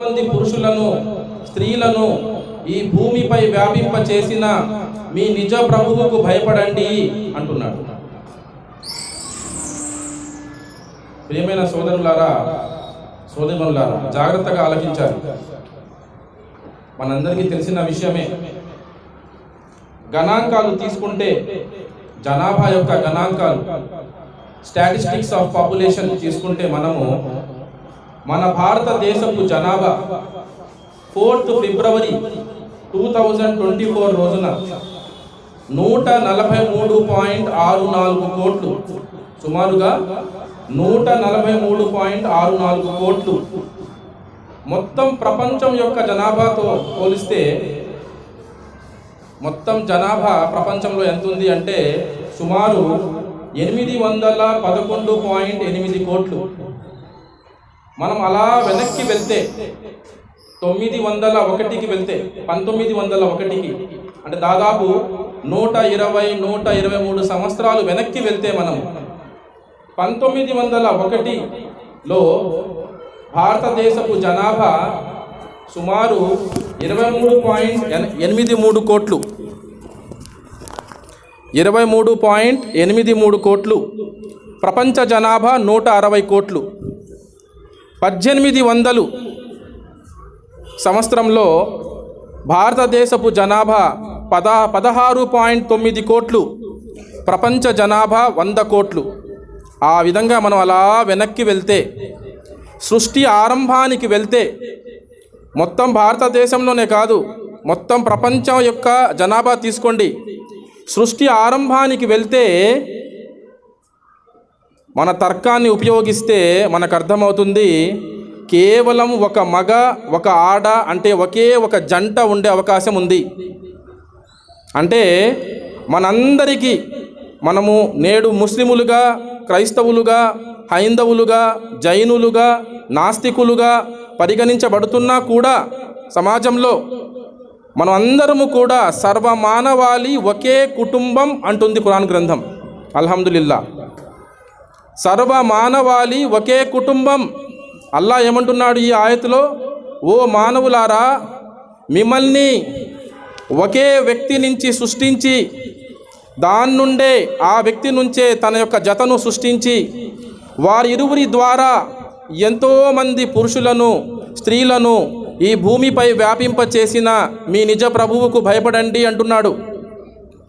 మంది పురుషులను స్త్రీలను ఈ భూమిపై వ్యాపింప చేసిన మీ నిజ ప్రభువుకు భయపడండి అంటున్నాడు. ప్రియమైన సోదరులారా సోదరులారా జాగ్రత్తగా ఆలకించాలి మనందరికీ తెలిసిన విషయమే గణాంకాలు తీసుకుంటే జనాభా యొక్క గణాంకాలు స్టాటిస్టిక్స్ ఆఫ్ పాపులేషన్ తీసుకుంటే మనము మన భారతదేశపు జనాభా fourth February two thousand twenty four రోజున నూట నలభై మూడు పాయింట్ ఆరు నాలుగు కోట్లు సుమారుగా నూట నలభై మూడు పాయింట్ ఆరు నాలుగు కోట్లు మొత్తం ప్రపంచం యొక్క జనాభాతో పోలిస్తే మొత్తం జనాభా ప్రపంచంలో ఎంత ఉంది అంటే సుమారు ఎనిమిది వందల పదకొండు పాయింట్ ఎనిమిది కోట్లు. మనం అలా వెనక్కి వెళ్తే తొమ్మిది వందల ఒకటికి వెళ్తే పంతొమ్మిది వందల ఒకటికి అంటే దాదాపు నూట ఇరవై నూట ఇరవై మూడు సంవత్సరాలు వెనక్కి వెళ్తే మనం పంతొమ్మిది వందల ఒకటిలో భారతదేశపు జనాభా సుమారు ఇరవై మూడు పాయింట్ ఎనిమిది మూడు కోట్లు. ఇరవై మూడు పాయింట్ ఎనిమిది మూడు కోట్లు. ప్రపంచ జనాభా నూట అరవై కోట్లు. పద్దెనిమిది వందలు సంవత్సరంలో భారతదేశపు జనాభా పద పదహారు పాయింట్ తొమ్మిది కోట్లు ప్రపంచ జనాభా వంద కోట్లు. ఆ విధంగా మనం అలా వెనక్కి వెళ్తే సృష్టి ఆరంభానికి వెళ్తే మొత్తం భారతదేశంలోనే కాదు మొత్తం ప్రపంచం యొక్క జనాభా తీసుకోండి. సృష్టి ఆరంభానికి వెళ్తే మన తర్కాన్ని ఉపయోగిస్తే మనకు అర్థమవుతుంది కేవలం ఒక మగ ఒక ఆడ అంటే ఒకే ఒక జంట ఉండే అవకాశం ఉంది. అంటే మనందరికీ మనము నేడు ముస్లిములుగా క్రైస్తవులుగా హైందవులుగా జైనులుగా నాస్తికులుగా పరిగణించబడుతున్నా కూడా సమాజంలో మనం అందరము కూడా సర్వమానవాళి ఒకే కుటుంబం అంటుంది ఖురాన్ గ్రంథం. అల్హమ్దులిల్లా. సర్వ మానవాళి ఒకే కుటుంబం. అల్లా ఏమంటున్నాడు ఈ ఆయతలో? ఓ మానవులారా మిమ్మల్ని ఒకే వ్యక్తి నుంచి సృష్టించి దాని నుండే ఆ వ్యక్తి నుంచే తన యొక్క జతను సృష్టించి వారి ఇరువురి ద్వారా ఎంతోమంది పురుషులను స్త్రీలను ఈ భూమిపై వ్యాపింప చేసిన మీ నిజ ప్రభువుకు భయపడండి అంటున్నాడు.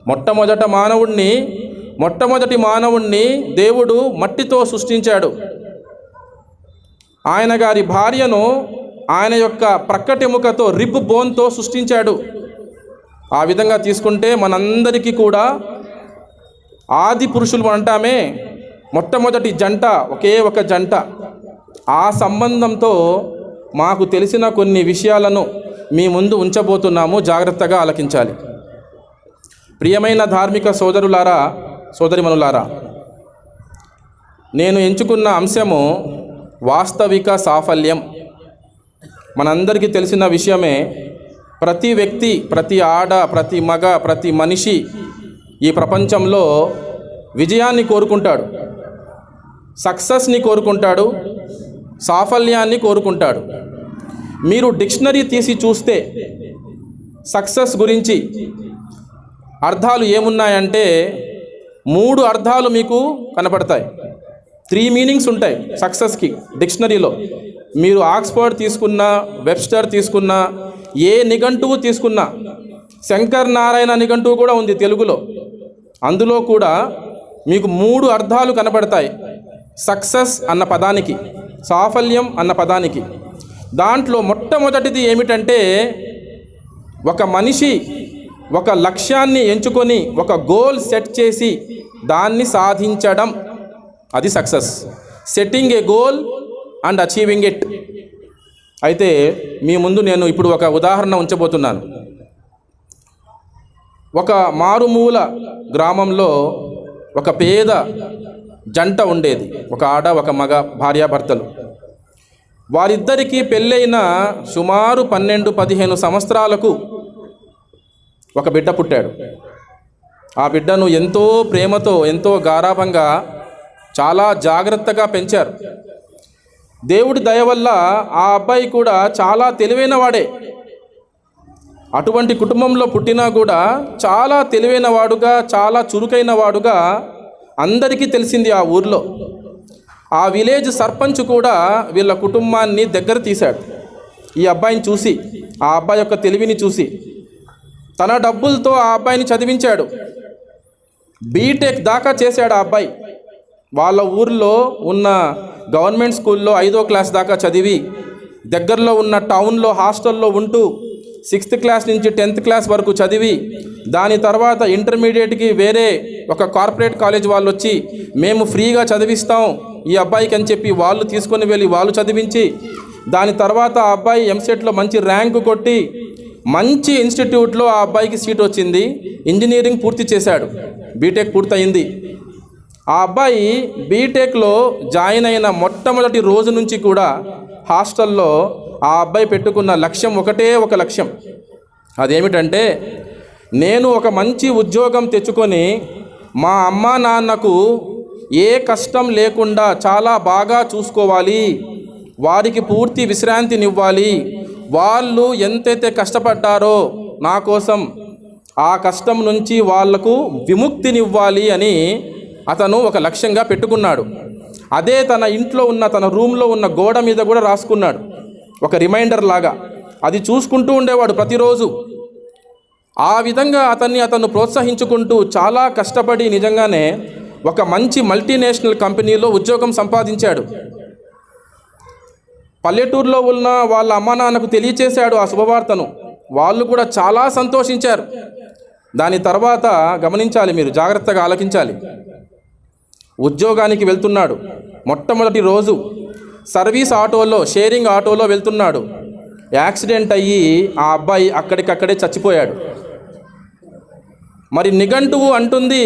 మొట్టమొదట మానవుణ్ణి మొట్టమొదటి మానవుణ్ణి దేవుడు మట్టితో సృష్టించాడు. ఆయన గారి భార్యను ఆయన యొక్క ప్రక్కటెముకతో రిబ్ బోన్తో సృష్టించాడు. ఆ విధంగా తీసుకుంటే మనందరికీ కూడా ఆది పురుషులు అంటామే మొట్టమొదటి జంట ఒకే ఒక జంట. ఆ సంబంధంతో మాకు తెలిసిన కొన్ని విషయాలను మీ ముందు ఉంచబోతున్నాము జాగ్రత్తగా ఆలకించాలి. ప్రియమైన ధార్మిక సోదరులారా సోదరిమనులారా నేను ఎంచుకున్న అంశము వాస్తవిక సాఫల్యం. మనందరికీ తెలిసిన విషయమే ప్రతి వ్యక్తి ప్రతి ఆడ ప్రతి మగ ప్రతి మనిషి ఈ ప్రపంచంలో విజయాన్ని కోరుకుంటాడు సక్సెస్ని కోరుకుంటాడు సాఫల్యాన్ని కోరుకుంటాడు. మీరు డిక్షనరీ తీసి చూస్తే సక్సెస్ గురించి అర్థాలు ఏమున్నాయంటే మూడు అర్థాలు మీకు కనపడతాయి. త్రీ మీనింగ్స్ ఉంటాయి సక్సెస్కి డిక్షనరీలో. మీరు ఆక్స్ఫర్డ్ తీసుకున్నా వెబ్స్టర్ తీసుకున్నా ఏ నిఘంటువు తీసుకున్నా శంకర్ నారాయణ నిఘంటువు కూడా ఉంది తెలుగులో. అందులో కూడా మీకు మూడు అర్థాలు కనపడతాయి. సక్సెస్ అన్న పదానికి సాఫల్యం అన్న పదానికి. దాంట్లో మొట్టమొదటిది ఏమిటంటే ఒక మనిషి ఒక లక్ష్యాన్ని ఎంచుకొని ఒక గోల్ సెట్ చేసి దాన్ని సాధించడం. అది success setting a goal and achieving it అయితే మీ ముందు నేను ఇప్పుడు ఒక ఉదాహరణ ఉంచబోతున్నాను. ఒక మారుమూల గ్రామంలో ఒక పేద జంట ఉండేది. ఒక ఆడ ఒక మగ భార్యాభర్తలు వారిద్దరికీ పెళ్ళైన సుమారు పన్నెండు పదిహేను సంవత్సరాలకు ఒక బిడ్డ పుట్టాడు. ఆ బిడ్డను ఎంతో ప్రేమతో ఎంతో గారాభంగా చాలా జాగ్రత్తగా పెంచారు. దేవుడి దయ వల్ల ఆ అబ్బాయి కూడా చాలా తెలివైన వాడే. అటువంటి కుటుంబంలో పుట్టినా కూడా చాలా తెలివైన వాడుగా చాలా చురుకైన వాడుగా అందరికీ తెలిసింది ఆ ఊర్లో. ఆ విలేజ్ సర్పంచ్ కూడా వీళ్ళ కుటుంబాన్ని దగ్గర తీశాడు. ఈ అబ్బాయిని చూసి ఆ అబ్బాయి యొక్క తెలివిని చూసి తన డబ్బులతో ఆ అబ్బాయిని చదివించాడు. బీటెక్ దాకా చేశాడు ఆ అబ్బాయి. వాళ్ళ ఊర్లో ఉన్న గవర్నమెంట్ స్కూల్లో ఐదో క్లాస్ దాకా చదివి దగ్గరలో ఉన్న టౌన్లో హాస్టల్లో ఉంటూ సిక్స్త్ క్లాస్ నుంచి టెన్త్ క్లాస్ వరకు చదివి దాని తర్వాత ఇంటర్మీడియట్కి వేరే ఒక కార్పొరేట్ కాలేజ్ వాళ్ళు వచ్చి మేము ఫ్రీగా చదివిస్తాం ఈ అబ్బాయికి అని చెప్పి వాళ్ళు తీసుకొని వెళ్ళి వాళ్ళు చదివించి దాని తర్వాత ఆ అబ్బాయి ఎంసెట్లో మంచి ర్యాంకు కొట్టి మంచి ఇన్స్టిట్యూట్లో ఆ అబ్బాయికి సీట్ వచ్చింది ఇంజనీరింగ్ పూర్తి చేశాడు. బీటెక్ పూర్తయింది. ఆ అబ్బాయి బీటెక్లో జాయిన్ అయిన మొట్టమొదటి రోజు నుంచి కూడా హాస్టల్లో ఆ అబ్బాయి పెట్టుకున్న లక్ష్యం ఒకటే ఒక లక్ష్యం. అదేమిటంటే నేను ఒక మంచి ఉద్యోగం తెచ్చుకొని మా అమ్మ నాన్నకు ఏ కష్టం లేకుండా చాలా బాగా చూసుకోవాలి వారికి పూర్తి విశ్రాంతినివ్వాలి వాళ్ళు ఎంతైతే కష్టపడ్డారో నా కోసం ఆ కష్టం నుంచి వాళ్ళకు విముక్తినివ్వాలి అని అతను ఒక లక్ష్యంగా పెట్టుకున్నాడు. అదే తన ఇంట్లో ఉన్న తన రూమ్లో ఉన్న గోడ మీద కూడా రాసుకున్నాడు. ఒక రిమైండర్ లాగా. అది చూసుకుంటూ ఉండేవాడు ప్రతిరోజు. ఆ విధంగా అతన్ని అతను ప్రోత్సహించుకుంటూ చాలా కష్టపడి నిజంగానే ఒక మంచి మల్టీనేషనల్ కంపెనీలో ఉద్యోగం సంపాదించాడు. పల్లెటూరులో ఉన్న వాళ్ళ అమ్మ నాన్నకు తెలియచేశాడు ఆ శుభవార్తను. వాళ్ళు కూడా చాలా సంతోషించారు. దాని తర్వాత గమనించాలి మీరు జాగ్రత్తగా ఆలకించాలి. ఉద్యోగానికి వెళ్తున్నాడు. మొట్టమొదటి రోజు సర్వీస్ ఆటోలో షేరింగ్ ఆటోలో వెళ్తున్నాడు. యాక్సిడెంట్ అయ్యి ఆ అబ్బాయి అక్కడికక్కడే చచ్చిపోయాడు. మరి నిఘంటువు అంటుంది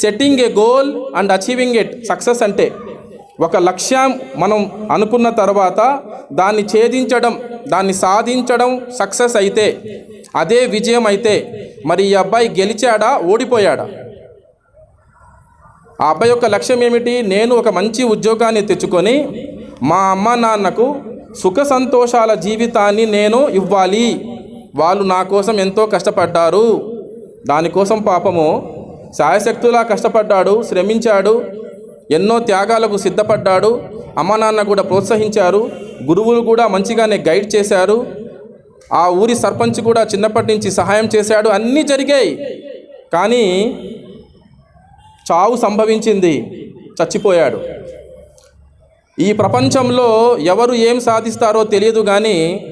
setting a goal and achieving it success అంటే ఒక లక్ష్యం మనం అనుకున్న తర్వాత దాన్ని ఛేదించడం దాన్ని సాధించడం సక్సెస్ అయితే అదే విజయం అయితే మరి ఈ అబ్బాయి గెలిచాడా ఓడిపోయాడా? ఆ అబ్బాయి యొక్క లక్ష్యం ఏమిటి? నేను ఒక మంచి ఉద్యోగాన్ని తెచ్చుకొని మా అమ్మ నాన్నకు సుఖ సంతోషాల జీవితాన్ని నేను ఇవ్వాలి. వాళ్ళు నా కోసం ఎంతో కష్టపడ్డారు. దానికోసం పాపము శాయశక్తులా కష్టపడ్డాడు శ్రమించాడు. ఎన్నో త్యాగాలకు సిద్ధపడ్డాడు. అమ్మ నాన్న కూడా ప్రోత్సహించారు. గురువులు కూడా మంచిగానే గైడ్ చేశారు. ఆ ఊరి సర్పంచ్ కూడా చిన్నప్పటి నుంచి సహాయం చేశాడు. అన్నీ జరిగాయి. కానీ చావు సంభవించింది. చచ్చిపోయాడు. ఈ ప్రపంచంలో ఎవరు ఏం సాధిస్తారో తెలియదు కానీ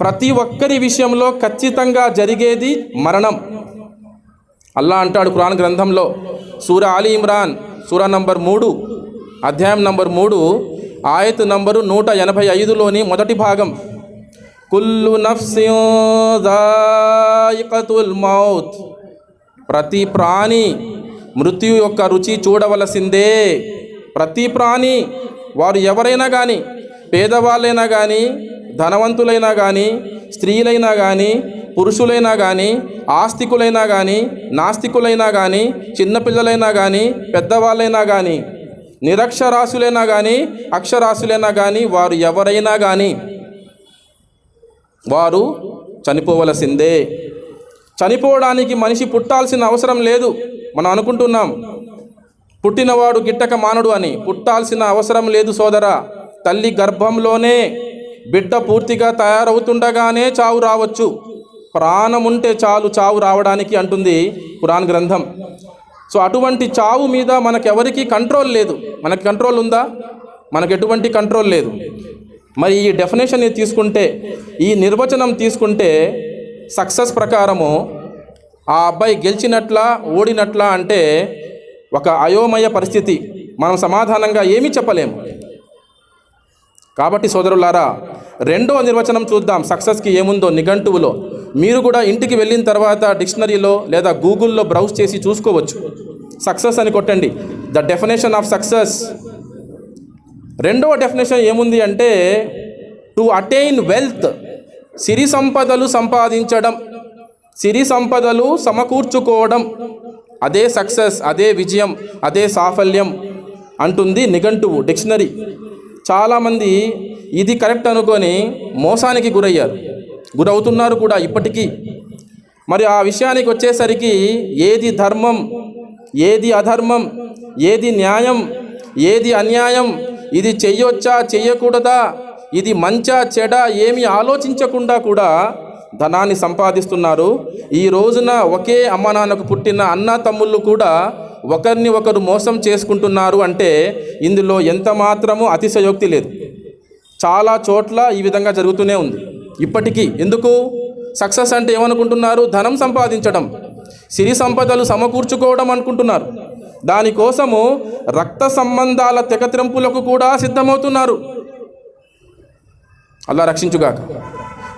ప్రతి ఒక్కరి విషయంలో ఖచ్చితంగా జరిగేది మరణం. అల్లా అంటాడు ఖురాన్ గ్రంథంలో. సూర అలీ ఇమ్రాన్ సూర నంబర్ మూడు అధ్యాయం నంబర్ మూడు ఆయత్ నంబరు నూట ఎనభై ఐదులోని మొదటి భాగం. కుల్లు నఫ్సిల్ మౌత్. ప్రతి ప్రాణి మృత్యు యొక్క రుచి చూడవలసిందే. ప్రతి ప్రాణి వారు ఎవరైనా కానీ పేదవాళ్ళైనా కానీ ధనవంతులైనా కానీ స్త్రీలైనా కానీ పురుషులైనా కానీ ఆస్తికులైనా కానీ నాస్తికులైనా కానీ చిన్నపిల్లలైనా కానీ పెద్దవాళ్ళైనా కానీ నిరక్షరాస్యులైనా కానీ అక్షరాశులైనా కానీ వారు ఎవరైనా కానీ వారు చనిపోవలసిందే. చనిపోవడానికి మనిషి పుట్టాల్సిన అవసరం లేదు మనం అనుకుంటున్నాం. పుట్టినవాడు గిట్టక మానడు అని పుట్టాల్సిన అవసరం లేదు సోదరా. తల్లి గర్భంలోనే బిడ్డ పూర్తిగా తయారవుతుండగానే చావు రావచ్చు. ప్రాణం ఉంటే చాలు చావు రావడానికి అంటుంది పురాణ గ్రంథం. సో అటువంటి చావు మీద మనకెవరికి కంట్రోల్ లేదు. మనకి కంట్రోల్ ఉందా? మనకు ఎటువంటి కంట్రోల్ లేదు. మరి ఈ డెఫినేషన్ తీసుకుంటే ఈ నిర్వచనం తీసుకుంటే సక్సెస్ ప్రకారము ఆ అబ్బాయి గెలిచినట్లా ఓడినట్లా అంటే ఒక అయోమయ పరిస్థితి. మనం సమాధానంగా ఏమీ చెప్పలేము. కాబట్టి సోదరులారా రెండో నిర్వచనం చూద్దాం. సక్సెస్కి ఏముందో నిఘంటువులో. మీరు కూడా ఇంటికి వెళ్ళిన తర్వాత డిక్షనరీలో లేదా గూగుల్లో బ్రౌజ్ చేసి చూసుకోవచ్చు. సక్సెస్ అని కొట్టండి. The definition of success. రెండవ డెఫినేషన్ ఏముంది అంటే టు అటైన్ వెల్త్. సిరి సంపదలు సంపాదించడం సిరి సంపదలు సమకూర్చుకోవడం. అదే సక్సెస్ అదే విజయం అదే సాఫల్యం అంటుంది నిఘంటువు డిక్షనరీ. చాలామంది ఇది కరెక్ట్ అనుకొని మోసానికి గురయ్యారు. గురవుతున్నారు కూడా ఇప్పటికీ. మరి ఆ విషయానికి వచ్చేసరికి ఏది ధర్మం ఏది అధర్మం ఏది న్యాయం ఏది అన్యాయం ఇది చెయ్యొచ్చా చెయ్యకూడదా ఇది మంచా చెడ ఏమి ఆలోచించకుండా కూడా ధనాన్ని సంపాదిస్తున్నారు. ఈ రోజున ఒకే అమ్మ నాన్నకు పుట్టిన అన్న తమ్ముళ్ళు కూడా ఒకరిని ఒకరు మోసం చేసుకుంటున్నారు అంటే ఇందులో ఎంత మాత్రము అతిశయోక్తి లేదు. చాలా చోట్ల ఈ విధంగా జరుగుతూనే ఉంది. ఇప్పటికీ ఎందుకు? సక్సెస్ అంటే ఏమనుకుంటున్నారు? ధనం సంపాదించడం. సిరి సంపదలు సమకూర్చుకోవడం అనుకుంటున్నారు. దానికోసము రక్త సంబంధాల తెగతింపులకు కూడా సిద్ధమవుతున్నారు. అలా రక్షించుగాక.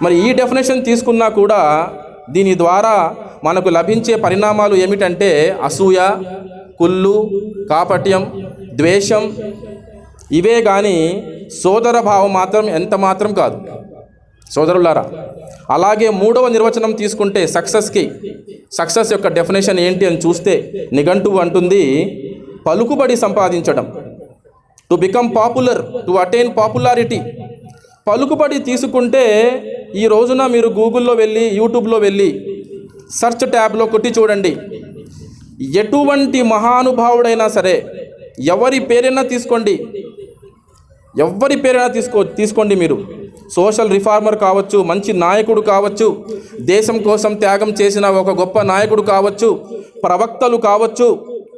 మరి ఈ డెఫినేషన్ తీసుకున్నా కూడా దీని ద్వారా మనకు లభించే పరిణామాలు ఏమిటంటే అసూయ కుళ్ళు కాపట్యం ద్వేషం ఇవే కానీ సోదర భావం మాత్రం ఎంత మాత్రం కాదు. సోదరులారా అలాగే మూడవ నిర్వచనం తీసుకుంటే సక్సెస్కి సక్సెస్ యొక్క డెఫినేషన్ ఏంటి అని చూస్తే నిఘంటువు అంటుంది పలుకుబడి సంపాదించడం. To become popular to attain popularity పలుకుబడి తీసుకుంటే ఈ రోజున మీరు గూగుల్లో వెళ్ళి యూట్యూబ్లో వెళ్ళి సెర్చ్ ట్యాబ్లో కొట్టి చూడండి. ఎటువంటి మహానుభావుడైనా సరే ఎవరి పేరైనా తీసుకోండి. ఎవరి పేరైనా తీసుకో తీసుకోండి మీరు. సోషల్ రిఫార్మర్ కావచ్చు మంచి నాయకుడు కావచ్చు దేశం కోసం త్యాగం చేసిన ఒక గొప్ప నాయకుడు కావచ్చు ప్రవక్తలు కావచ్చు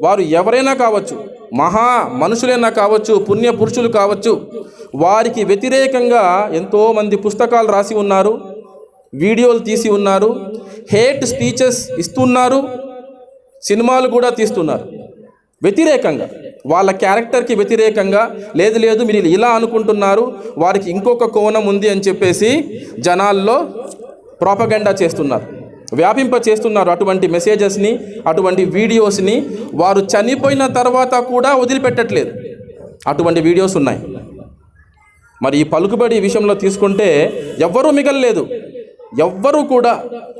వారు ఎవరైనా కావచ్చు మహా మనుషులైనా కావచ్చు పుణ్య పురుషులు కావచ్చు వారికి వ్యతిరేకంగా ఎంతోమంది పుస్తకాలు రాసి ఉన్నారు వీడియోలు తీసి ఉన్నారు హేట్ స్పీచెస్ ఇస్తున్నారు సినిమాలు కూడా తీస్తున్నారు. వ్యతిరేకంగా. వాళ్ళ క్యారెక్టర్కి వ్యతిరేకంగా లేదు లేదు మీరు ఇలా అనుకుంటున్నారు వారికి ఇంకొక కోణం ఉంది అని చెప్పేసి జనాల్లో ప్రాపగెండా చేస్తున్నారు. వ్యాపింప చేస్తున్నారు అటువంటి మెసేజెస్ని అటువంటి వీడియోస్ని వారు చనిపోయిన తర్వాత కూడా వదిలిపెట్టట్లేదు. అటువంటి వీడియోస్ ఉన్నాయి. మరి ఈ పలుకుబడి విషయంలో తీసుకుంటే ఎవ్వరూ మిగలలేదు. ఎవ్వరూ కూడా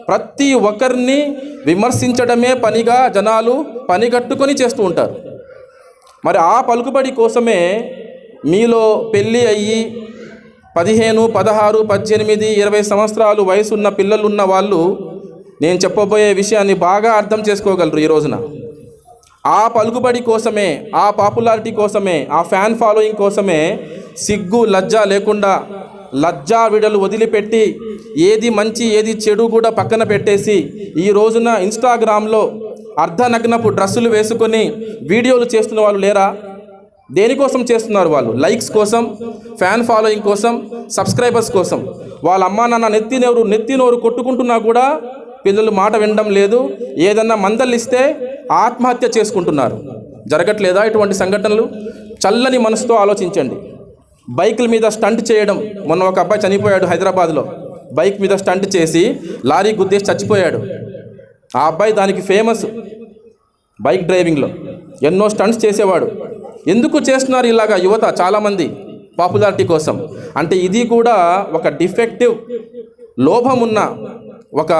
ప్రతి ఒక్కరిని విమర్శించడమే పనిగా జనాలు పనిగట్టుకొని చేస్తూ ఉంటారు. మరి ఆ పలుకుబడి కోసమే మీలో పెళ్ళి అయ్యి పదిహేను పదహారు పద్దెనిమిది ఇరవై సంవత్సరాలు వయసున్న పిల్లలున్న వాళ్ళు నేను చెప్పబోయే విషయాన్ని బాగా అర్థం చేసుకోగలరు ఈ రోజున. ఆ పలుకుబడి కోసమే ఆ పాపులారిటీ కోసమే ఆ ఫ్యాన్ ఫాలోయింగ్ కోసమే సిగ్గు లజ్జ లేకుండా లజ్జా విడలు వదిలిపెట్టి ఏది మంచి ఏది చెడు కూడా పక్కన పెట్టేసి ఈ రోజున ఇన్స్టాగ్రామ్లో అర్ధనగ్నపు డ్రెస్సులు వేసుకొని వీడియోలు చేస్తున్న వాళ్ళు లేరా? దేనికోసం చేస్తున్నారు వాళ్ళు? లైక్స్ కోసం ఫ్యాన్ ఫాలోయింగ్ కోసం సబ్స్క్రైబర్స్ కోసం. వాళ్ళ అమ్మా నాన్న నెత్తి నోరు నెత్తి నోరు కొట్టుకుంటున్నా కూడా పిల్లలు మాట వినడం లేదు. ఏదన్నా మందలిస్తే ఆత్మహత్య చేసుకుంటున్నారు. జరగట్లేదా ఇటువంటి సంఘటనలు? చల్లని మనసుతో ఆలోచించండి. బైకుల మీద స్టంట్ చేయడం. మొన్న ఒక అబ్బాయి చనిపోయాడు హైదరాబాద్లో. బైక్ మీద స్టంట్ చేసి లారీ గుద్దేసి చచ్చిపోయాడు. ఆ అబ్బాయి దానికి ఫేమస్ బైక్ డ్రైవింగ్లో. ఎన్నో స్టంట్స్ చేసేవాడు. ఎందుకు చేస్తున్నారు ఇలాగా యువత చాలామంది పాపులారిటీ కోసం? అంటే ఇది కూడా ఒక డిఫెక్టివ్ లోపం ఉన్న ఒక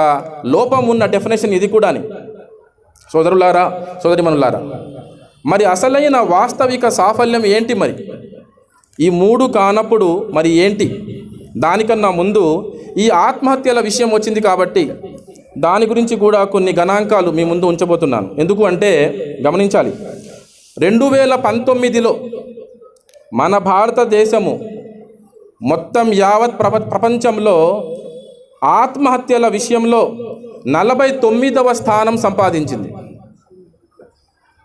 లోపం ఉన్న డెఫినేషన్ ఇది కూడా అని సోదరులారా సోదరిమనులారా మరి అసలైన వాస్తవిక సాఫల్యం ఏంటి మరి? ఈ మూడు కానప్పుడు మరి ఏంటి? దానికన్నా ముందు ఈ ఆత్మహత్యల విషయం వచ్చింది కాబట్టి దాని గురించి కూడా కొన్ని గణాంకాలు మీ ముందు ఉంచబోతున్నాను. ఎందుకు అంటే గమనించాలి. రెండు వేల పంతొమ్మిదిలో మన భారతదేశము మొత్తం యావత్ ప్రప ప్రపంచంలో ఆత్మహత్యల విషయంలో నలభై తొమ్మిదవ స్థానం సంపాదించింది.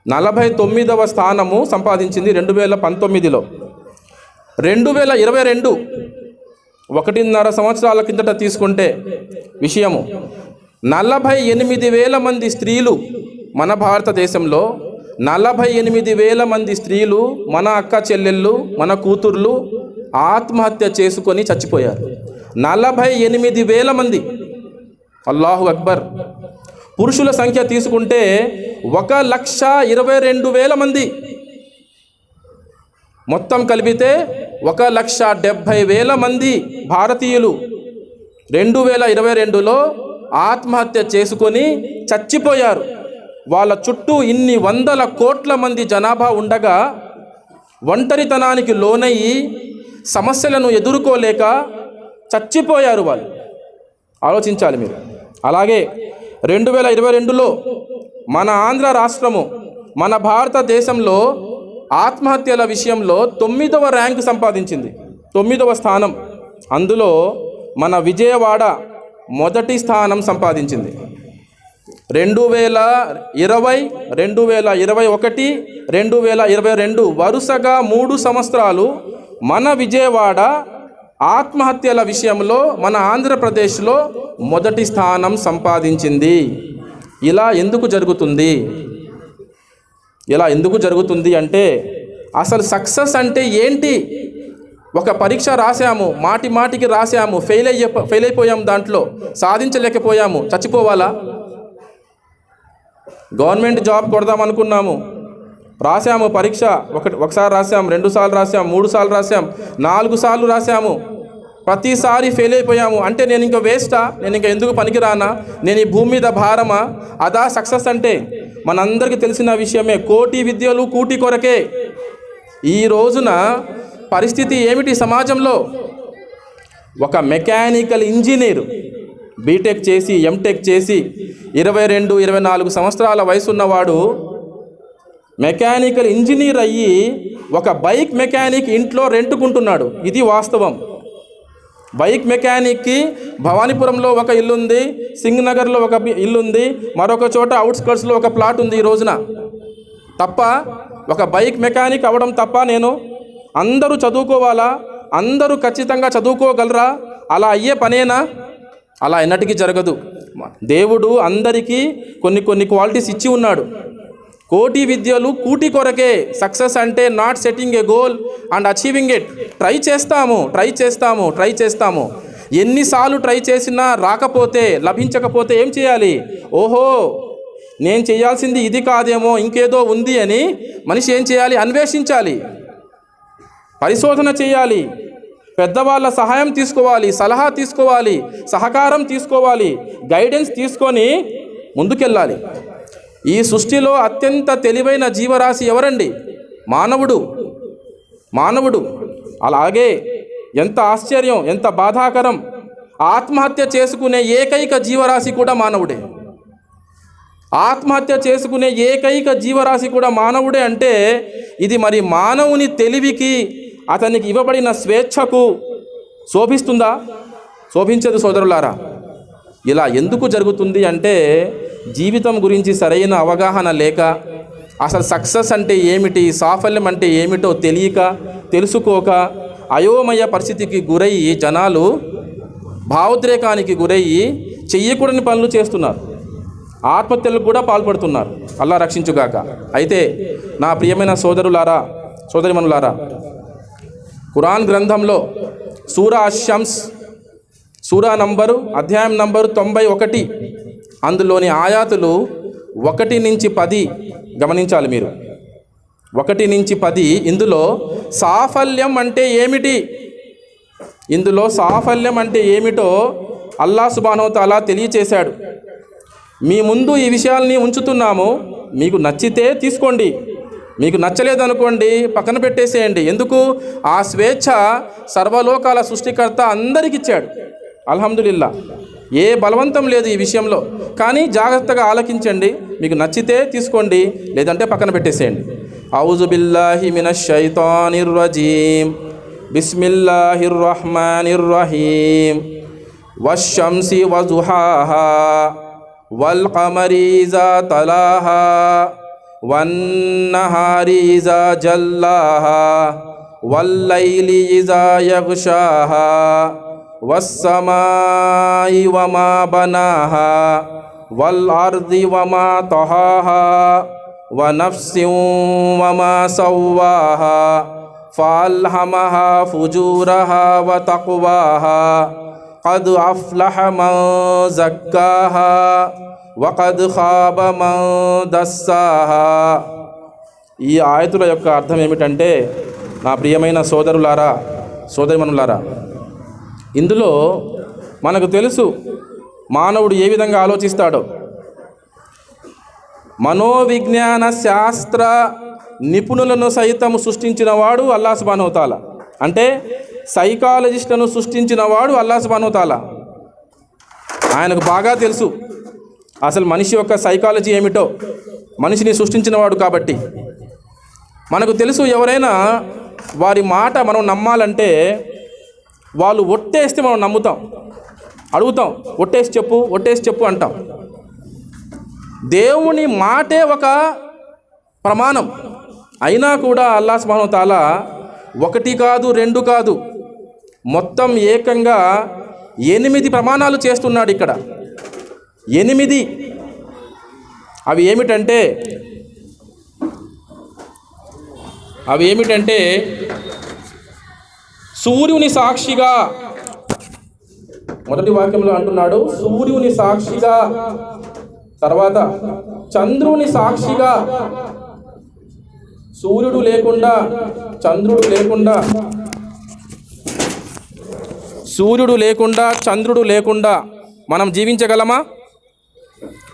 నలభై తొమ్మిదవ స్థానము సంపాదించింది రెండు వేల పంతొమ్మిదిలో. రెండు వేల ఇరవై రెండు ఒకటిన్నర సంవత్సరాల కిందట తీసుకుంటే విషయము నలభై ఎనిమిది వేల మంది స్త్రీలు మన భారతదేశంలో నలభై ఎనిమిది వేల మంది స్త్రీలు మన అక్క చెల్లెళ్ళు మన కూతుర్లు ఆత్మహత్య చేసుకొని చచ్చిపోయారు. నలభై ఎనిమిది వేల మంది. అల్లాహు అక్బర్. పురుషుల సంఖ్య తీసుకుంటే ఒక లక్ష ఇరవై రెండు వేల మంది. మొత్తం కలిపితే ఒక లక్ష డెబ్భై వేల మంది భారతీయులు రెండు వేల ఇరవై రెండులో ఆత్మహత్య చేసుకొని చచ్చిపోయారు. వాళ్ళ చుట్టూ ఇన్ని వందల కోట్ల మంది జనాభా ఉండగా ఒంటరితనానికి లోనయ్యి సమస్యలను ఎదుర్కోలేక చచ్చిపోయారు వాళ్ళు. ఆలోచించాలి మీరు. అలాగే రెండు వేల ఇరవై రెండులో మన ఆంధ్ర రాష్ట్రము మన భారతదేశంలో ఆత్మహత్యల విషయంలో తొమ్మిదవ ర్యాంకు సంపాదించింది. తొమ్మిదవ స్థానం. అందులో మన విజయవాడ మొదటి స్థానం సంపాదించింది. రెండు వేల ఇరవై రెండు వేల ఇరవై ఒకటి రెండు వేల ఇరవై రెండు వరుసగా మూడు సంవత్సరాలు మన విజయవాడ ఆత్మహత్యల విషయంలో మన ఆంధ్రప్రదేశ్లో మొదటి స్థానం సంపాదించింది. ఇలా ఎందుకు జరుగుతుంది? ఇలా ఎందుకు జరుగుతుంది అంటే అసలు సక్సెస్ అంటే ఏంటి? ఒక పరీక్ష రాసాము మాటి మాటికి రాసాము ఫెయిల్ అయ్యే ఫెయిల్ అయిపోయాము దాంట్లో సాధించలేకపోయాము చచ్చిపోవాలా? గవర్నమెంట్ జాబ్ కొడదాం అనుకున్నాము. రాసాము పరీక్ష ఒకటి ఒకసారి రాసాం రెండు సార్లు రాసాం మూడు సార్లు రాసాం నాలుగు సార్లు రాసాము ప్రతిసారి ఫెయిల్ అయిపోయాము. అంటే నేను ఇంకా వేస్టా? నేను ఇంకా ఎందుకు పనికిరానా? నేను ఈ భూమి మీద భారమా? అదా సక్సెస్ అంటే మనందరికీ తెలిసిన విషయమే కోటి విద్యలు కూటి కొరకే. ఈ రోజున పరిస్థితి ఏమిటి సమాజంలో? ఒక మెకానికల్ ఇంజనీర్ బీటెక్ చేసి ఎంటెక్ చేసి ఇరవై రెండు ఇరవై నాలుగు సంవత్సరాల వయసు ఉన్నవాడు మెకానికల్ ఇంజనీర్ అయ్యి ఒక బైక్ మెకానిక్ ఇంట్లో రెంటుకుంటున్నాడు. ఇది వాస్తవం. బైక్ మెకానిక్కి భవానీపురంలో ఒక ఇల్లు ఉంది సింగ్నగర్లో ఒక ఇల్లు ఉంది మరొక చోట అవుట్స్కర్ట్స్లో ఒక ప్లాట్ ఉంది ఈ రోజున. తప్ప ఒక బైక్ మెకానిక్ అవ్వడం తప్ప నేను అందరూ చదువుకోవాలా? అందరూ ఖచ్చితంగా చదువుకోగలరా? అలా అయ్యే పనేనా? అలా ఎన్నటికీ జరగదు. దేవుడు అందరికీ కొన్ని కొన్ని క్వాలిటీస్ ఇచ్చి ఉన్నాడు. కోటి విద్యలు కూటి కొరకే సక్సెస్ అంటే not setting a goal and achieving it. Try చేస్తాము ట్రై చేస్తాము ట్రై చేస్తాము. ఎన్నిసార్లు ట్రై చేసినా రాకపోతే లభించకపోతే ఏం చేయాలి? ఓహో నేను చేయాల్సింది ఇది కాదేమో ఇంకేదో ఉంది అని మనిషి ఏం చేయాలి? అన్వేషించాలి. పరిశోధన చేయాలి. పెద్దవాళ్ళ సహాయం తీసుకోవాలి సలహా తీసుకోవాలి సహకారం తీసుకోవాలి గైడెన్స్ తీసుకొని ముందుకెళ్ళాలి. ఈ సృష్టిలో అత్యంత తెలివైన జీవరాశి ఎవరండి? మానవుడు. మానవుడు. అలాగే ఎంత ఆశ్చర్యం ఎంత బాధాకరం. ఆత్మహత్య చేసుకునే ఏకైక జీవరాశి కూడా మానవుడే. ఆత్మహత్య చేసుకునే ఏకైక జీవరాశి కూడా మానవుడే అంటే ఇది మరి మానవుని తెలివికి అతనికి ఇవ్వబడిన స్వేచ్ఛకు శోభిస్తుందా? శోభించదు సోదరులారా. ఇలా ఎందుకు జరుగుతుంది అంటే జీవితం గురించి సరైన అవగాహన లేక అసలు సక్సెస్ అంటే ఏమిటి సాఫల్యం అంటే ఏమిటో తెలియక తెలుసుకోక అయోమయ పరిస్థితికి గురయ్యి జనాలు భావోద్రేకానికి గురయ్యి చెయ్యకూడని పనులు చేస్తున్నారు. ఆత్మహత్యలకు కూడా పాల్పడుతున్నారు. అల్లా రక్షించుగాక. అయితే నా ప్రియమైన సోదరులారా సోదరిమనులారా ఖురాన్ గ్రంథంలో సూరా అశమ్స్ సూరా నంబరు అధ్యాయం నంబరు తొంభై ఒకటి అందులోని ఆయాతులు ఒకటి నుంచి పది గమనించాలి మీరు. ఒకటి నుంచి పది ఇందులో సాఫల్యం అంటే ఏమిటి? ఇందులో సాఫల్యం అంటే ఏమిటో అల్లా సుబానోతాలా తెలియచేశాడు. మీ ముందు ఈ విషయాల్ని ఉంచుతున్నాము. మీకు నచ్చితే తీసుకోండి. మీకు నచ్చలేదనుకోండి పక్కన పెట్టేసేయండి. ఎందుకు? ఆ స్వేచ్ఛ సర్వలోకాల సృష్టికర్త అందరికి ఇచ్చాడు ఏ బలవంతం లేదు ఈ విషయంలో. కానీ జాగ్రత్తగా ఆలకించండి. మీకు నచ్చితే తీసుకోండి లేదంటే పక్కన పెట్టేసేయండి. ఔజుబిల్లాహిమిన శైతానిర్వజీం బిస్మిల్లాహిర్ రహమానిర్ రహీం వశంసి వజుహాహా. వల్ కమరీజా తలాహా. వన్నహారీజా జల్లాహ. వల్లైలీజా వల్లైలి والسماء وما بناها والأرض وما طحاها ونفس وما سواها فألهمها فجورها وتقواها قد أفلح من زكاها వకద్ ఖాబ మన్ దస్సాహా ఈ ఆయతుల యొక్క అర్థం ఏమిటంటే నా ప్రియమైన సోదరులారా సోదరిమనులారా ఇందులో మనకు తెలుసు మానవుడు ఏ విధంగా ఆలోచిస్తాడో. మనోవిజ్ఞాన శాస్త్ర నిపుణులను సైతం సృష్టించిన వాడు అల్లా సుబానవతాల అంటే సైకాలజిస్టులను సృష్టించిన వాడు అల్లా సుబానుతాల ఆయనకు బాగా తెలుసు అసలు మనిషి యొక్క సైకాలజీ ఏమిటో మనిషిని సృష్టించిన వాడు కాబట్టి. మనకు తెలుసు ఎవరైనా వారి మాట మనం నమ్మాలంటే వాళ్ళు ఒట్టేస్తే మనం నమ్ముతాం. అడుగుతాం ఒట్టేసి చెప్పు ఒట్టేసి చెప్పు అంటాం. దేవుని మాటే ఒక ప్రమాణం. అయినా కూడా అల్లా స్మహం తాలా ఒకటి కాదు రెండు కాదు మొత్తం ఏకంగా ఎనిమిది ప్రమాణాలు చేస్తున్నాడు ఇక్కడ. ఎనిమిది. అవి ఏమిటంటే అవి ఏమిటంటే సూర్యుని సాక్షిగా మొదటి వాక్యంలో అంటున్నాడు సూర్యుని సాక్షిగా తర్వాత చంద్రుని సాక్షిగా. సూర్యుడు లేకుండా చంద్రుడు లేకుండా. సూర్యుడు లేకుండా చంద్రుడు లేకుండా మనం జీవించగలమా?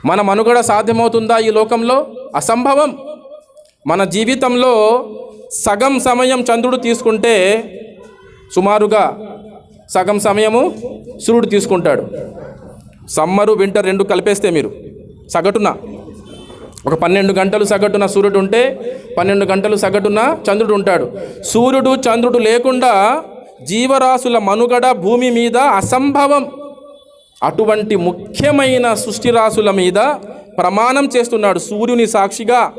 మన మనుగడ సాధ్యమవుతుందా ఈ లోకంలో? అసంభవం. మన జీవితంలో సగం సమయం చంద్రుడు తీసుకుంటే సుమారుగా సగం సమయము సూర్యుడు తీసుకుంటాడు. సమ్మరు వింటర్ రెండు కలిపేస్తే మీరు. సగటున ఒక పన్నెండు గంటలు సగటున సూర్యుడు ఉంటే పన్నెండు గంటలు సగటున చంద్రుడు ఉంటాడు. సూర్యుడు చంద్రుడు లేకుండా జీవరాశుల మనుగడ భూమి మీద అసంభవం. అటువంటి ముఖ్యమైన సృష్టి రాశుల మీద ప్రమాణం చేస్తున్నాడు సూర్యుని సాక్షిగా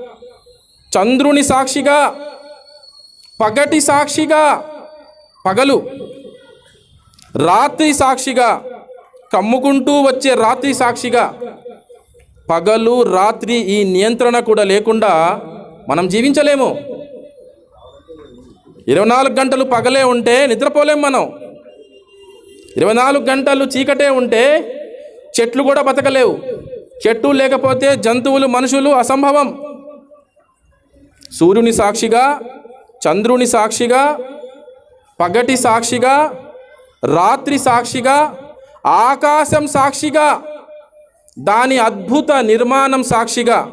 చంద్రుని సాక్షిగా పగటి సాక్షిగా. పగలు. రాత్రి సాక్షిగా కమ్ముకుంటూ వచ్చే రాత్రి సాక్షిగా పగలు రాత్రి ఈ నియంత్రణ కూడా లేకుండా మనం జీవించలేము. ఇరవై నాలుగు గంటలు పగలే ఉంటే నిద్రపోలేం మనం. ఇరవై నాలుగు గంటలు చీకటే ఉంటే చెట్లు కూడా బతకలేవు. చెట్టు లేకపోతే జంతువులు మనుషులు అసంభవం. సూర్యుని సాక్షిగా చంద్రుని సాక్షిగా పగటి సాక్షిగా రాత్రి సాక్షిగా ఆకాశం సాక్షిగా దాని అద్భుత నిర్మాణం సాక్షిగా.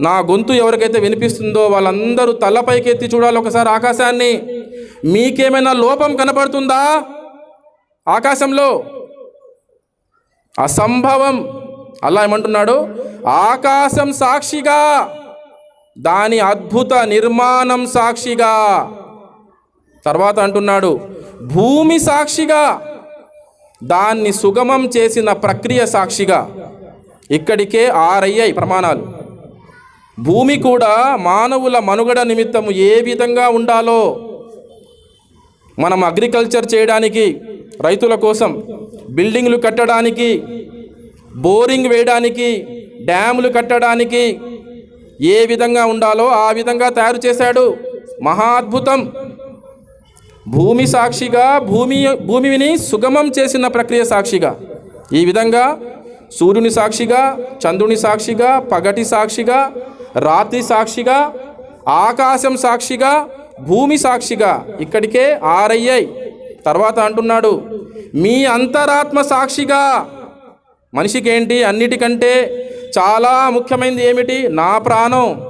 నా గొంతు ఎవరికైతే వినిపిస్తుందో వాళ్ళందరూ తలపైకెత్తి చూడాలి ఒకసారి ఆకాశాన్ని. మీకేమైనా లోపం కనపడుతుందా? ఆకాశంలో. అసంభవం. అలా ఏమంటున్నాడు? ఆకాశం సాక్షిగా దాని అద్భుత నిర్మాణం సాక్షిగా. తర్వాత అంటున్నాడు భూమి సాక్షిగా దాన్ని సుగమం చేసిన ప్రక్రియ సాక్షిగా ఇక్కడికే ఆరయ్యాయి ప్రమాణాలు. భూమి కూడా మానవుల మనుగడ నిమిత్తము ఏ విధంగా ఉండాలో మనం అగ్రికల్చర్ చేయడానికి రైతుల కోసం బిల్డింగ్లు కట్టడానికి బోరింగ్ వేయడానికి డ్యాములు కట్టడానికి ఏ విధంగా ఉండాలో ఆ విధంగా తయారు చేశాడు. మహా అద్భుతం! భూమి సాక్షిగా భూమి భూమిని సుగమం చేసిన ప్రక్రియ సాక్షిగా. ఈ విధంగా సూర్యుని సాక్షిగా చంద్రుని సాక్షిగా పగటి సాక్షిగా రాత్రి సాక్షిగా ఆకాశం సాక్షిగా భూమి సాక్షిగా ఇక్కడికే ఆరయ్యాయి తర్వాత అంటున్నాడు మీ అంతరాత్మ సాక్షిగా మనిషికి ఏంటి అన్నిటికంటే చాలా ముఖ్యమైనది ఏమిటి? నా ప్రాణం.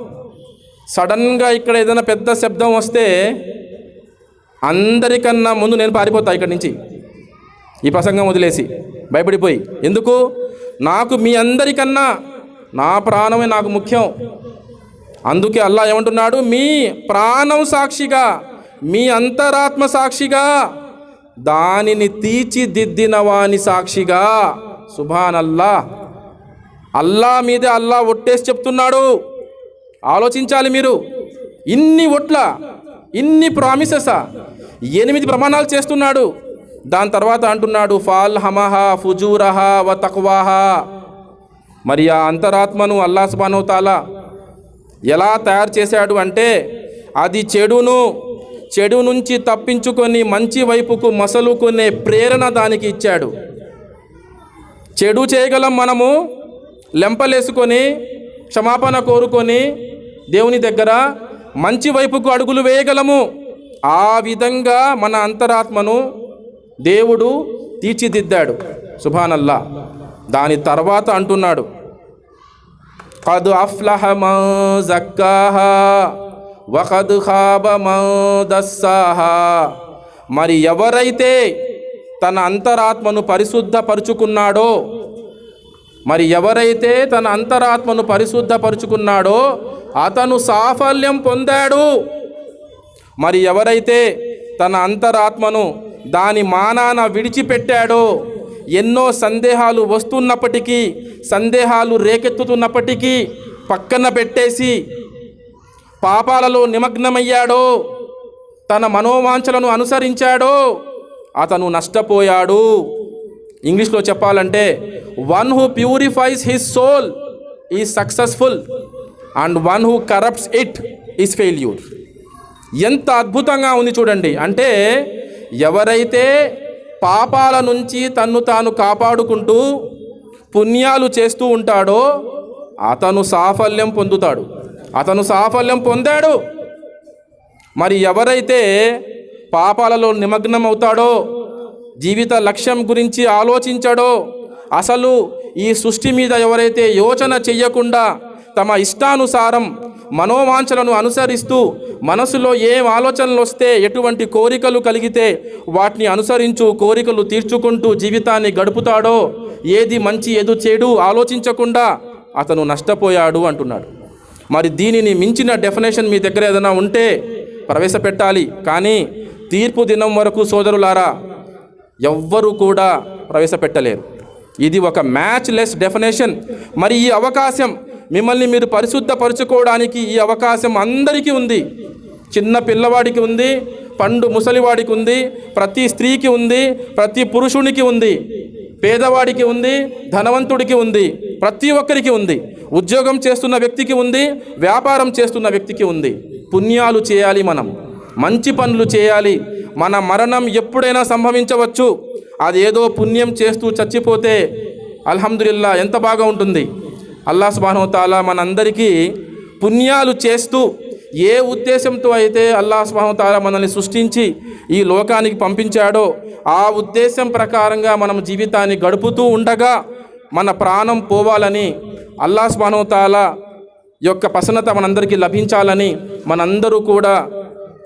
సడన్గా ఇక్కడ ఏదైనా పెద్ద శబ్దం వస్తే అందరికన్నా ముందు నేను పారిపోతా ఇక్కడి నుంచి. ఈ ప్రసంగం వదిలేసి భయపడిపోయి. ఎందుకు? నాకు మీ అందరికన్నా నా ప్రాణమే నాకు ముఖ్యం. అందుకే అల్లా ఏమంటున్నాడు? మీ ప్రాణం సాక్షిగా మీ అంతరాత్మ సాక్షిగా దానిని తీర్చిదిద్దిన వాని సాక్షిగా. సుభాన్ అల్లా అల్లా మీదే అల్లా ఒట్టేసి చెప్తున్నాడు. ఆలోచించాలి మీరు. ఇన్ని ఒట్ల ఇన్ని ప్రామిసెసా ఎనిమిది ప్రమాణాలు చేస్తున్నాడు. దాని తర్వాత అంటున్నాడు ఫాల్ హమహ ఫుజూరహ వ తక్వాహ. మరి ఆ అంతరాత్మను అల్లా సుబానోతాలా ఎలా తయారు చేశాడు అంటే అది చెడును చెడు నుంచి తప్పించుకొని మంచి వైపుకు మసలుకునే ప్రేరణ దానికి ఇచ్చాడు. చెడు చేయగలం మనము లెంపలేసుకొని క్షమాపణ కోరుకొని దేవుని దగ్గర మంచి వైపుకు అడుగులు వేయగలము. ఆ విధంగా మన అంతరాత్మను దేవుడు తీర్చిదిద్దాడు. సుభానల్లా. దాని తర్వాత అంటున్నాడు. కదు అఫ్లహ జక్కాహా మరి ఎవరైతే తన అంతరాత్మను పరిశుద్ధపరుచుకున్నాడో మరి ఎవరైతే తన అంతరాత్మను పరిశుద్ధపరుచుకున్నాడో అతను సాఫల్యం పొందాడు. మరి ఎవరైతే తన అంతరాత్మను దాని మానాన విడిచిపెట్టాడో ఎన్నో సందేహాలు వస్తున్నప్పటికీ సందేహాలు రేకెత్తుతున్నప్పటికీ పక్కన పెట్టేసి పాపాలలో నిమగ్నమయ్యాడో తన మనోవాంఛలను అనుసరించాడో అతను నష్టపోయాడు. ఇంగ్లీష్లో చెప్పాలంటే one who purifies his soul is successful and one who corrupts it is failure ఎంత అద్భుతంగా ఉంది చూడండి. అంటే ఎవరైతే పాపాల నుంచి తన్ను తాను కాపాడుకుంటూ పుణ్యాలు చేస్తూ ఉంటాడో అతను సాఫల్యం పొందుతాడు. అతను సాఫల్యం పొందాడు. మరి ఎవరైతే పాపాలలో నిమగ్నం అవుతాడో జీవిత లక్ష్యం గురించి ఆలోచించాడో అసలు ఈ సృష్టి మీద ఎవరైతే యోచన చెయ్యకుండా తమ ఇష్టానుసారం మనోవాంఛలను అనుసరిస్తూ మనసులో ఏం ఆలోచనలు వస్తే ఎటువంటి కోరికలు కలిగితే వాటిని అనుసరించు కోరికలు తీర్చుకుంటూ జీవితాన్ని గడుపుతాడో ఏది మంచి ఏది చెడు ఆలోచించకుండా అతను నష్టపోయాడు అంటున్నాడు. మరి దీనిని మించిన డెఫినేషన్ మీ దగ్గర ఏదైనా ఉంటే ప్రవేశపెట్టాలి. కానీ తీర్పు దినం వరకు సోదరులారా ఎవ్వరూ కూడా ప్రవేశపెట్టలేరు. ఇది ఒక మ్యాచ్ లెస్ డెఫినేషన్ మరి ఈ అవకాశం మిమ్మల్ని మీరు పరిశుద్ధపరచుకోవడానికి ఈ అవకాశం అందరికీ ఉంది. చిన్న పిల్లవాడికి ఉంది పండు ముసలివాడికి ఉంది ప్రతి స్త్రీకి ఉంది ప్రతి పురుషునికి ఉంది పేదవాడికి ఉంది ధనవంతుడికి ఉంది ప్రతి ఒక్కరికి ఉంది. ఉద్యోగం చేస్తున్న వ్యక్తికి ఉంది వ్యాపారం చేస్తున్న వ్యక్తికి ఉంది. పుణ్యాలు చేయాలి మనం మంచి పనులు చేయాలి. మన మరణం ఎప్పుడైనా సంభవించవచ్చు. అదేదో పుణ్యం చేస్తూ చచ్చిపోతే అల్హమ్దుల్లా ఎంత బాగా ఉంటుంది. అల్లా సుబాను తాలా మనందరికీ పుణ్యాలు చేస్తూ ఏ ఉద్దేశంతో అయితే అల్లా సుబాను తాలా మనల్ని సృష్టించి ఈ లోకానికి పంపించాడో ఆ ఉద్దేశం ప్రకారంగా మనం జీవితాన్ని గడుపుతూ ఉండగా మన ప్రాణం పోవాలని అల్లా సుబాను తాలా యొక్క ప్రసన్నత మనందరికీ లభించాలని మనందరూ కూడా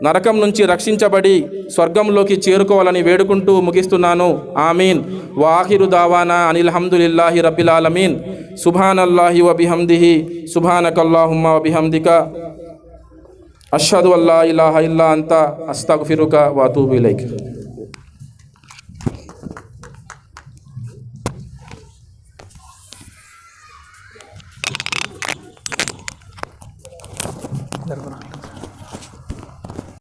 నరకం నుంచి రక్షించబడి స్వర్గంలోకి చేరుకోవాలని వేడుకుంటూ ముగిస్తున్నాను. ఆమీన్. వాహిరు దావానా అనిల్ హమ్దులిల్లాహి రబ్బిల్ ఆలమీన్ సుభానల్లాహి వబిహమ్దిహి. సుభానకల్లాహుమ్మ వబిహమ్దిక. అషదు అల్లా ఇలాహ ఇల్లా అంత. అస్తాగ్ ఫిరుక వాతూబిలైక్